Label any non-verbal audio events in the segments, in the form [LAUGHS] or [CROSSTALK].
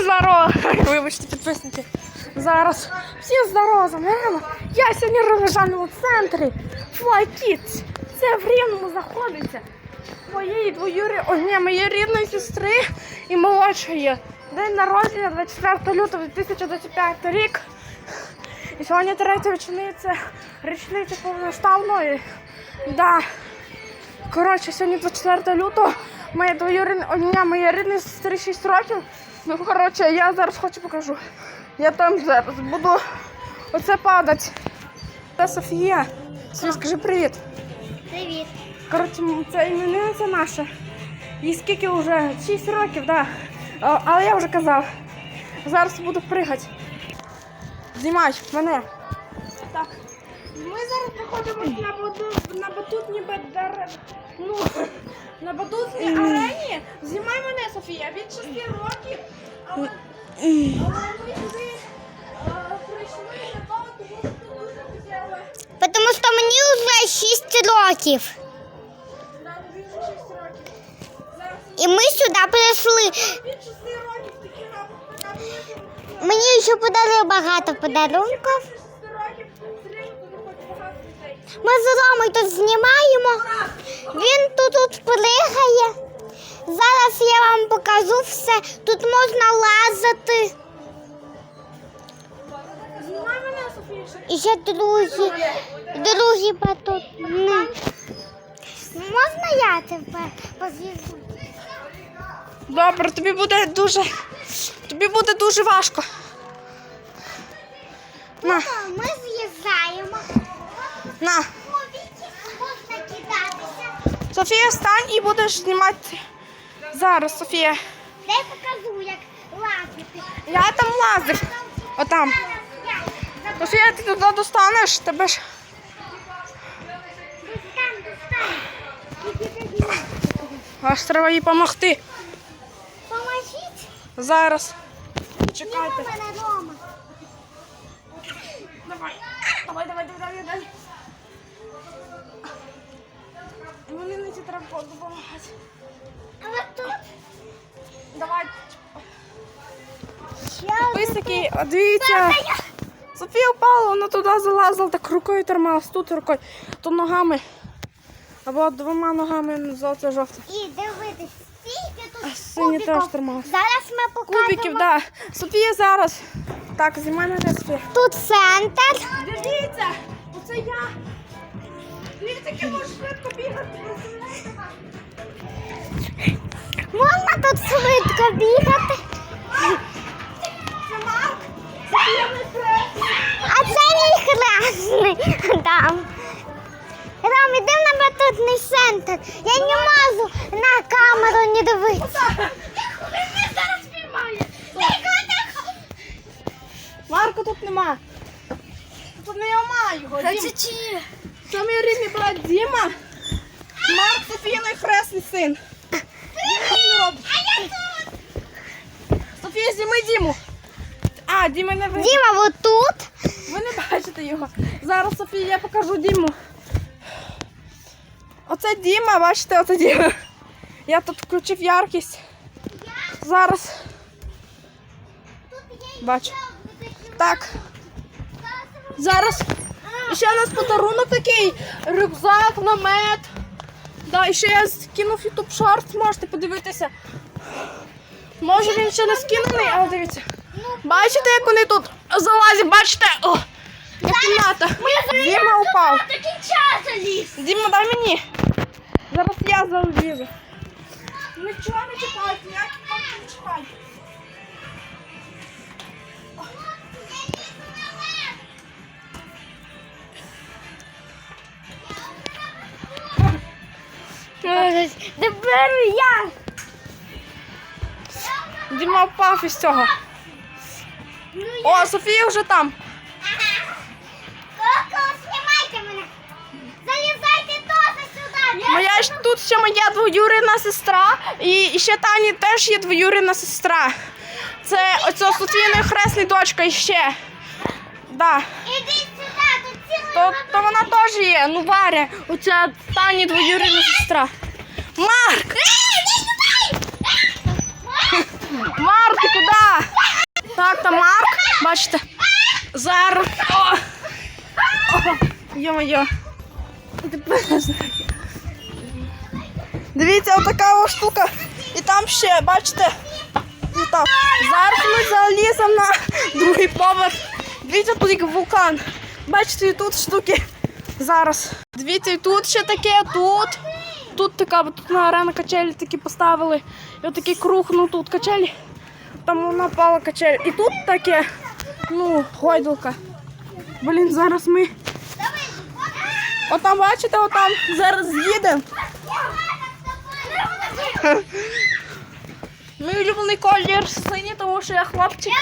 Всім здорово! [LAUGHS] Вибачте, підписники. Зараз. Всім здорово, за мене. Я сьогодні в розважальному центрі Fly Kids. Це в Рівному знаходиться. Моєї двоюри, о, ні, моєї рідної сестри і молодшої. День народження 24 лютого 2025 рік. І сьогодні третя річниця, річниця повноштабної. Да. Коротше, сьогодні 24 лютого, моя двоюрідна, моя рідна сестри 6 років. Ну, коротше, я зараз хочу покажу. Я там зараз буду оце падати. Це Софія. Софія, скажи привіт. Привіт. Коротше, це іменинниця наша. Їй скільки вже? 6 років, так. Да. Але я вже казав. Зараз буду пригати. Знімай мене. Так. Ми зараз знаходимося на, бату... на батутній бедер... ну, на батутній арені. Знімай мене, Софія, від 6 років. Але, але ми сюди е, прийшли того, тому що тут дуже. Тому що мені вже 6 років. Да, тобі вже 6 років. Зараз І ми сюди прийшли. від 6 років такі рапорти. Мені ще подарили багато подарунків. Ми з Ромою тут знімаємо. Він тут, тут пригає. Зараз я вам покажу все. Тут можна лазити. І ще другі, другі батут. Можна я тебе позвізу? Добре, тобі буде дуже. Тобі буде дуже важко. На, Ми. На. Софія, стань і будеш знімати. Зараз, Софія. Дай покажу, як лазити. Я там лазив. Отам. Софія, ти туди достанеш, тебе ж. Аж треба їй допомогти. Поможіть. Зараз. Чекайте. Давай. Давай, давай, давай, давай, давай. Ці треба допомагати. Але тут Давай. Писики, дивіться. Софія впала, вона туди залазила, так рукою трималась, тут рукою, то ногами. Або двома ногами золоте жовте. І дивитись, скільки тут А сині теж трималась. Зараз ми покажемо. Кубиків, так. Да. Софія зараз. Так, знімай мене Софія. Тут центр. Дивіться, оце я. Дивіться, як я можу швидко бігати. Можна тут швидко бігати. Це не. А це мій хресний там. Ром, іди на батутний центр. Я не можу на камеру не дивитися. Марка тут нема. Тут немає його. Дім. чи? Це мій рідний брат Діма. Марк Софійний хресний син. Діма не робить. Софія, зніми Діму. А, Діма не ви. Діма, отут. Ви не бачите його. Зараз Софія, я покажу Діму. Оце Діма, бачите, оце Діма. Я тут включив яркість. Зараз бачу. Так. Зараз. І ще у нас подарунок такий. Рюкзак, намет. Да, і ще я скинув YouTube шорт, можете подивитися. Може він ще не скинений, але дивіться. Бачите, як вони тут залазять, бачите? О, як кімната. Діма упав. Діма, дай мені. Зараз я залізу. Нічого не чіпайте, ніякі не чіпайте. Тепер я. Діма впав із цього. О, Софія вже там. Коко, знімайте мене. Залізайте теж сюди. Моя ж тут ще моя двоюрідна сестра, і ще Тані теж є двоюрідна сестра. Це оця Софійної хресний дочка іще. Да. Іди сюди, тут цілий То, то вона теж є. Ну, Варя, оця Тані двоюрідна сестра. Марк! [LAUGHS] Марк, ти куди? Так, там Марк, бачите. Зараз. Йо-моє. Дивіться, отака ось штука. І там ще, бачите, і. Зараз ми заліземо на другий поверх. Дивіться, тут як вулкан. Бачите, і тут штуки. Зараз. Дивіться, і тут ще таке, тут. Тут така, бо тут на арена качелі такі поставили. І отакий круг, ну тут качелі. Там вона пала качель. І тут таке, ну, гойдалка. Блін, зараз ми. Отам, бачите, отам зараз їдемо. Мій улюблений колір синій, тому що я хлопчик.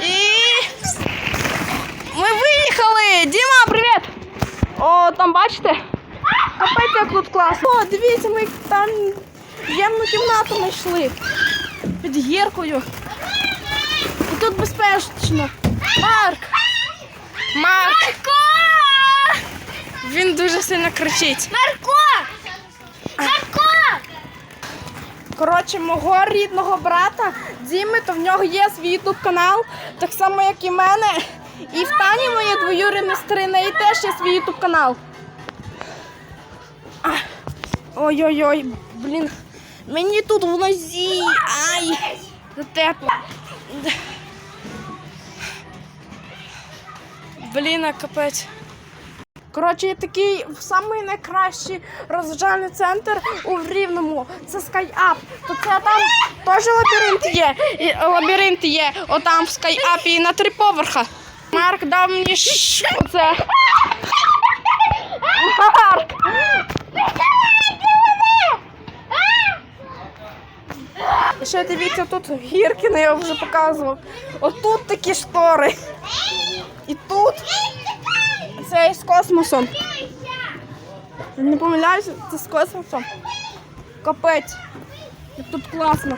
І ми виїхали! Діма, привіт! О, там бачите? Капець, як тут класно. О, дивіться, ми там ємну кімнату знайшли. Під гіркою. І тут безпечно. Марк! Марк! Марко! Він дуже сильно кричить. Марко! Марко! Коротше, мого рідного брата Діми, то в нього є свій ютуб канал, так само, як і мене. І в Тані моєї двоюрідної сестри, неї теж є свій ютуб канал. Ой-ой-ой, блін. Мені тут в нозі. Ай! Це тепло. Блін, капець. Коротше, такий самий найкращий розважальний центр у Рівному. Це SkyUp. То це там теж лабіринт є. І лабіринт є. Отам в SkyUp і на три поверха. Марк дав мені ш... оце. Марк! Ще дивіться, тут гірки, я вже показував. Отут такі штори. І тут це з космосом. Не помиляюся, це з космосом. Капець. Тут класно.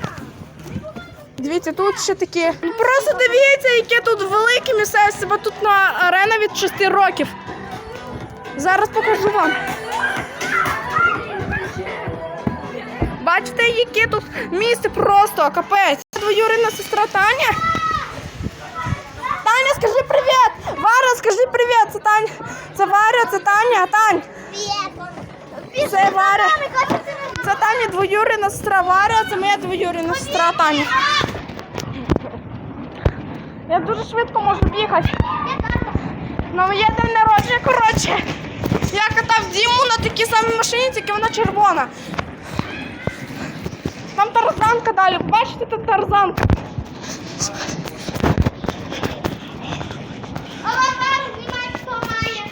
Дивіться, тут ще такі. Просто дивіться, яке тут велике місцевості, бо тут на арена від 6 років. Зараз покажу вам. Бачите, яке тут місце просто капець. Двоюрідна сестра Таня. Таня, скажи привіт! Варя, скажи привіт! Це Таня. Це Варя, це Таня, Тань. Це Варя. Це Таня двоюрідна сестра Варя, це моя двоюрідна сестра Таня. Я дуже швидко можу бігати. На моє день народження, коротше. Я катав Діму на такій самій машині, тільки вона червона. Там тарзанка далі. Бачите, тут тарзанка. Аватар знімати хто має.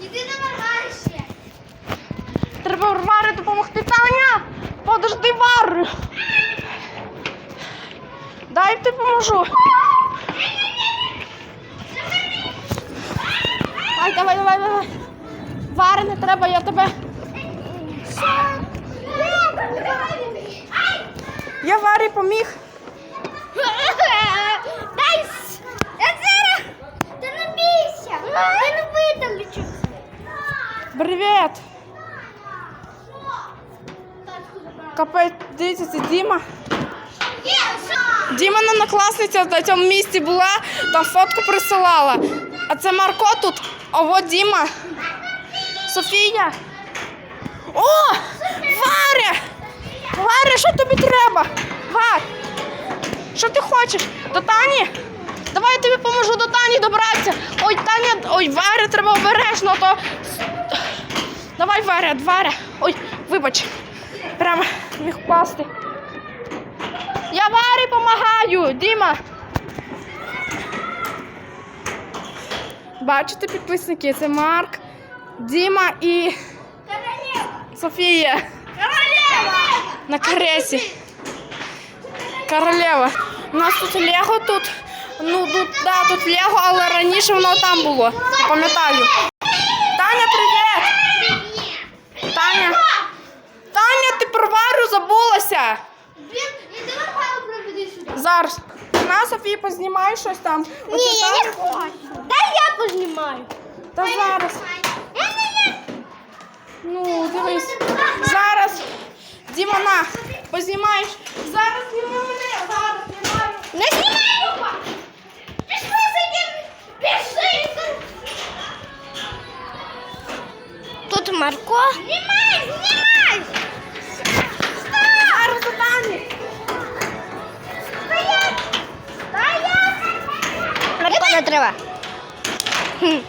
Іди на маргарище. Треба Варі допомогти. Таня! Подожди Варю! Дай я поможу. Ай, давай, давай, давай. Варя, не треба, я тебе. Я Варі поміг. Дай! с- Я зараз! Ти не бійся! Я не видалічу. Привіт! Капець, дивіться, Діма. Діма на цьому місці була, там фотку присилала. А це Марко тут. А от Діма. Софія. О! Варя! Варя, що тобі треба? Вар! Що ти хочеш? До Тані? Давай я тобі поможу до Тані добратися. Ой, Таня, ой, Варя, треба обережно, то. Давай, Варя, Варя. Ой, вибач. Прямо міг впасти. Я Варі допомагаю, Діма. Бачите, підписники, це Марк, Діма і Софія на кресі. Королева. У нас тут Лего тут. Ну, тут, да, тут Лего, але раніше воно там було. Пам'ятаю. забулася. Блін, і давай Павло проведи сюди. Зараз. На, Софія, познімай щось там. Ні, я не зараз. хочу. Та я познімаю. Та зараз. Я не я. Ну, дивись. Зараз. Діма, на, познімаєш. Зараз зніми мене. Зараз знімаю. Не знімаю. Пішли за ним. Пішли. Тут Марко. Знімай, знімай. Не треба. Не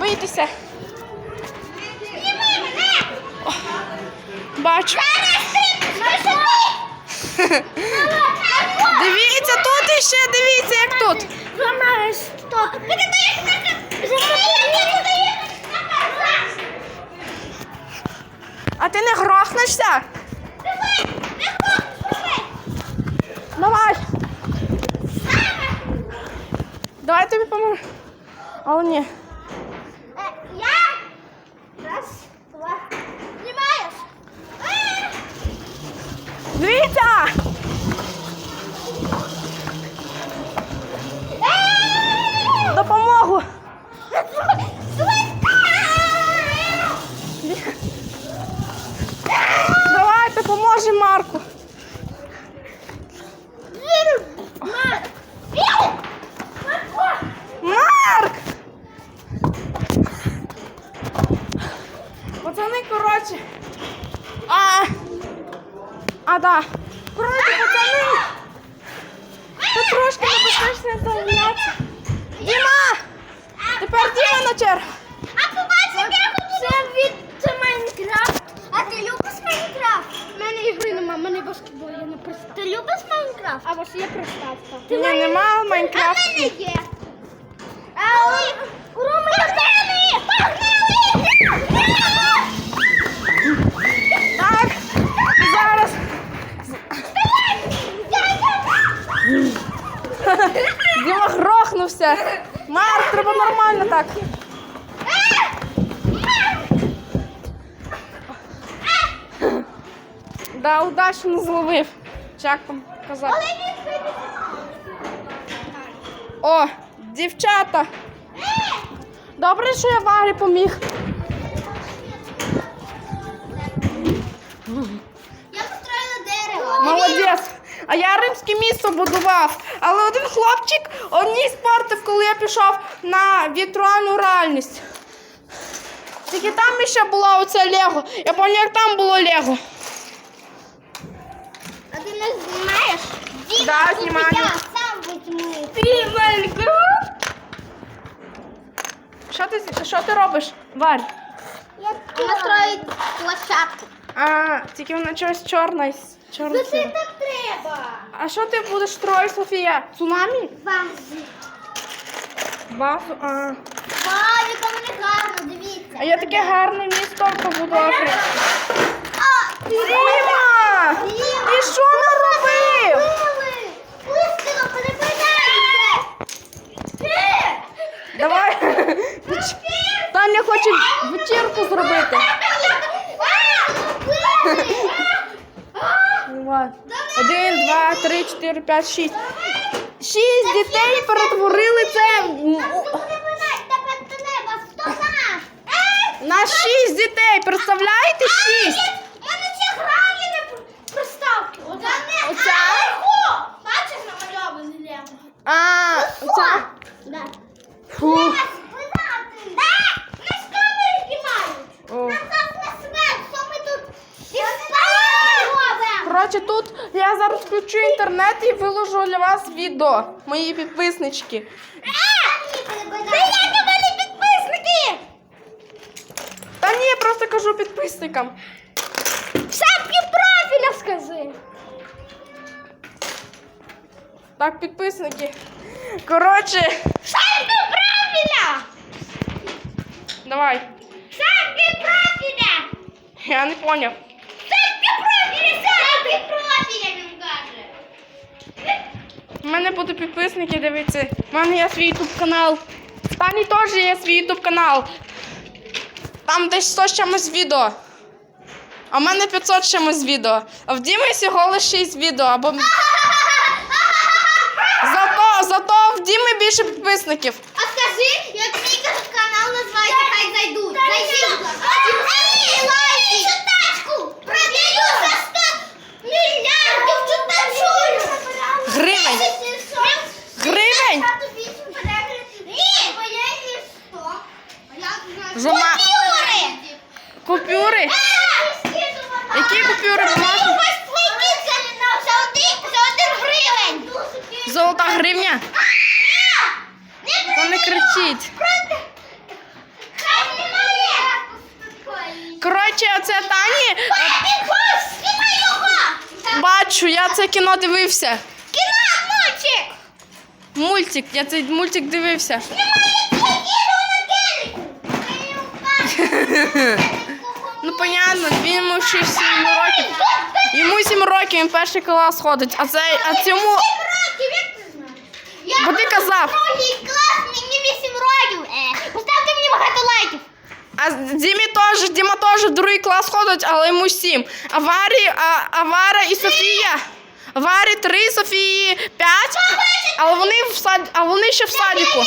бийтесь. Не мене! Бачу. Дивіться, тут іще, дивіться, як тут. А ти не грохнешся? Давай. Давай я тобі поможу. Але ні. Грохнувся. Марк, треба нормально так. Да, удачно зловив. чаком казав. О, дівчата. Добре, що я Варі поміг. А я римське місто будував. Але один хлопчик одній спортив, коли я пішов на віртуальну реальність. Тільки там ще була оця Лего. Я пам'ятаю, як там було Лего. А ти не знімаєш? Да, знімаю. Я сам візьму. Ти Майнкрафт? Що ти, що ти робиш, Варь? Я настроїть площадку. А, тільки вона чогось чорна. Чорна Це сіра. так треба. А що ти будеш строїти, Софія? Цунамі? Базі. Базу? А. Вау, яка вони гарно, дивіться. А я таке гарне місто побудував. А, Діма! Ти що наробив? Пустило, перепинайте! Ти! Давай. Таня хоче вечірку зробити. Давай. Один, два, три, чотири, п'ять, шість. Шість дітей перетворили це. На шість дітей. Представляєте? Шість. для вас відео. Мої підписнички. Це як у мене підписники? Та ні, я просто кажу підписникам. Шапки профіля скажи. Так, підписники. Коротше, Шапки профіля! давай. Шапки профіля! Я не поняв. У мене будуть підписники дивитися. У мене є свій ютуб канал. В Тані теж є свій ютуб канал. Там десь 100 з чимось відео. А в мене 500 з чимось відео. А в Дімі всього лише 6 відео. Або... Зато, зато в Діми більше підписників. А скажи, як мій канал називається, хай зайдуть. Зайдіть. Цю продаю за 100 мільярдів чутачую. Гривень! Гривень! Жома... Купюри! Купюри! Які купюри бумажні? Золота гривня? Та не кричіть. Коротше, оце Тані. Бачу, я це кіно дивився. Мультик, я цей мультик дивився. [LAUGHS] Ну, понятно, він йому ще 7 років. Йому 7 років, він перший клас ходить, а цей, а цьому. Бо ти казав. Другий клас, мені 8 років. Е. А Дімі теж, Діма теж в другий клас ходить, але йому 7. А Варі, а, а Вара і Софія. Варі 3, Софії 5, але вони в сад, а вони ще в садіку.